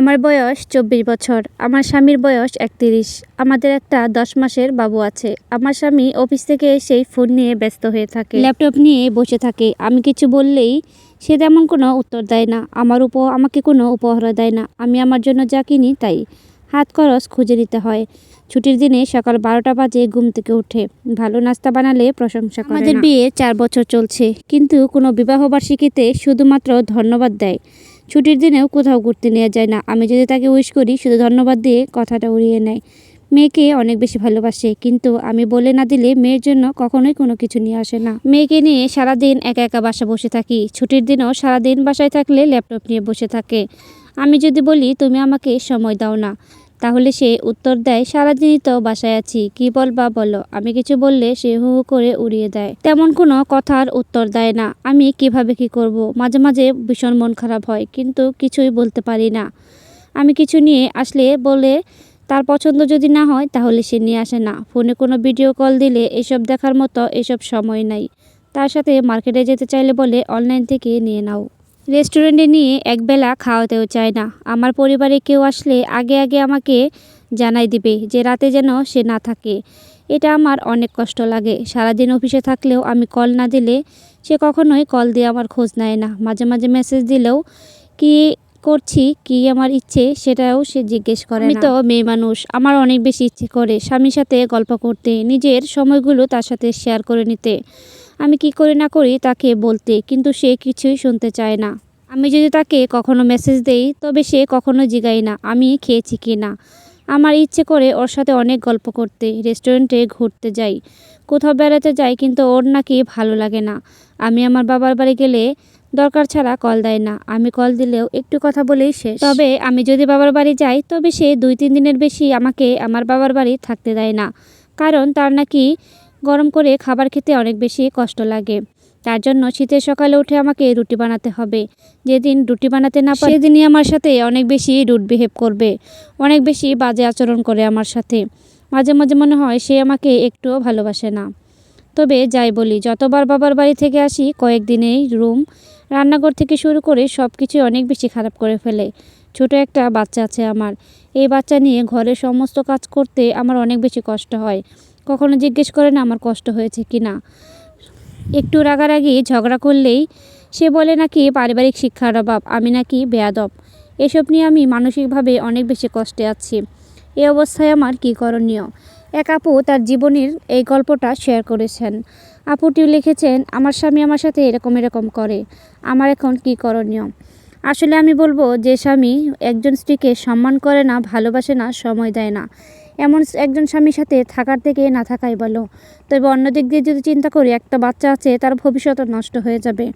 আমার বয়স চব্বিশ বছর আমার স্বামীর বয়স একত্রিশ। আমাদের একটা দশ মাসের বাবু আছে। আমার স্বামী অফিস থেকে এসেই ফোন নিয়ে ব্যস্ত হয়ে থাকে। ল্যাপটপ নিয়ে বসে থাকে। আমি কিছু বললেই সে তেমন কোনো উত্তর দেয় না। আমার উপ আমাকে কোনো উপহার দেয় না। আমি আমার জন্য যা কিনি তাই। হাত খরচ খুঁজে নিতে হয়। ছুটির দিনে সকাল বারোটা বাজে ঘুম থেকে উঠে। ভালো নাস্তা বানালে প্রশংসা করে আমাদের বিয়ে চার বছর চলছে। কিন্তু কোনো বিবাহবার্ষিকীতে শুধুমাত্র ধন্যবাদ দেয়। ছুটির দিনেও কোথাও ঘুরতে নেওয়া যায় না। আমি যদি তাকে উইশ করি, শুধু ধন্যবাদ দিয়ে কথাটা উড়িয়ে নেয়। মেয়েকে অনেক বেশি ভালোবাসে, কিন্তু আমি বলে না দিলে মেয়ের জন্য কখনোই কোনো কিছু নিয়ে আসে না। মেয়েকে নিয়ে সারাদিন একা একা বাসা বসে থাকি। ছুটির দিনও সারাদিন বাসায় থাকলে ল্যাপটপ নিয়ে বসে থাকে। আমি যদি বলি, তুমি আমাকে সময় দাও না। তাহলে সে উত্তর দেয়, সারাদিনই তো বাসায় আছি, কি বলবা বলো, আমি কিছু বললে সে হু হু করে উড়িয়ে দেয়। তেমন কোনো কথার উত্তর দেয় না। আমি কীভাবে কি করব? মাঝে মাঝে ভীষণ মন খারাপ হয়, কিন্তু কিছুই বলতে পারি না। আমি কিছু নিয়ে আসলে বলে তার পছন্দ যদি না হয়, তাহলে সে নিয়ে আসে না। ফোনে কোনো ভিডিও কল দিলে এসব দেখার মতো এসব সময় নাই। তার সাথে মার্কেটে যেতে চাইলে বলে, অনলাইন থেকে নিয়ে নাও। রেস্টুরেন্টে নিয়ে একবেলা খাওয়াতেও চায় না। আমার পরিবারে কেউ আসলে আগে আগে আমাকে জানাই দিবে যে রাতে যেন সে না থাকে। এটা আমার অনেক কষ্ট লাগে। সারাদিন অফিসে থাকলেও আমি কল না দিলে সে কখনোই কল দিয়ে আমার খোঁজ নেয় না। মাঝে মাঝে মেসেজ দিলেও কি করছি কি আমার ইচ্ছে সেটাও সে জিজ্ঞেস করে আমি তো মেয়ে মানুষ। আমার অনেক বেশি ইচ্ছে করে স্বামীর সাথে গল্প করতে নিজের সময়গুলো তার সাথে শেয়ার করে নিতে। আমি কি করি না করি তাকে বলতে, কিন্তু সে কিছুই শুনতে চায় না। আমি যদি তাকে কখনো মেসেজ দেই, তবে সে কখনো জিগাই না, আমি খেয়েছি কি না। আমার ইচ্ছে করে ওর সাথে অনেক গল্প করতে রেস্টুরেন্টে ঘুরতে যাই, কোথাও বেড়াতে যাই, কিন্তু ওর নাকি ভালো লাগে না। আমি আমার বাবার বাড়ি গেলে দরকার ছাড়া কল দেয় না, আমি কল দিলেও একটু কথা বলেই শেষ। তবে আমি যদি বাবার বাড়ি যাই, তবে সে দুই তিন দিনের বেশি আমাকে আমার বাবার বাড়ি থাকতে দেয় না, কারণ তার নাকি গরম করে খাবার খেতে অনেক বেশি কষ্ট লাগে। তার জন্য শীতের সকালে উঠে আমাকে রুটি বানাতে হবে। যেদিন রুটি বানাতে না পারে, সেদিনই আমার সাথে অনেক বেশি রুট বিহেভ করবে। অনেক বেশি বাজে আচরণ করে আমার সাথে। মাঝে মাঝে মনে হয় সে আমাকে একটুও ভালোবাসে না। তবে যাই বলি, যতবার বাবার বাড়ি থেকে আসি, কয়েকদিনেই রুম রান্নাঘর থেকে শুরু করে সব কিছু অনেক বেশি খারাপ করে ফেলে। ছোট একটা বাচ্চা আছে আমার। এই বাচ্চা নিয়ে ঘরের সমস্ত কাজ করতে আমার অনেক বেশি কষ্ট হয়। কখনো জিজ্ঞেস করে না আমার কষ্ট হয়েছে কি না। একটু রাগারাগি ঝগড়া করলেই সে বলে নাকি পারিবারিক শিক্ষার অভাব, আমি নাকি বেয়াদব। এসব নিয়ে আমি মানসিকভাবে অনেক বেশি কষ্টে আছি। এই অবস্থায় আমার কী করণীয়? এক আপু তার জীবনের এই গল্পটা শেয়ার করেছেন। আপুটি লিখেছেন, আমার স্বামী আমার সাথে এরকম এরকম করে। আমার এখন কী করণীয়? আসলে আমি বলব, যে স্বামী একজন স্ত্রীকে সম্মান করে না, ভালোবাসে না, সময় দেয় না। এমন একজন স্বামীর সাথে থাকার থেকে না থাকাই ভালো। তবে অন্য দিক দিয়ে যদি চিন্তা করি, একটা বাচ্চা আছে, তার ভবিষ্যৎ নষ্ট হয়ে যাবে।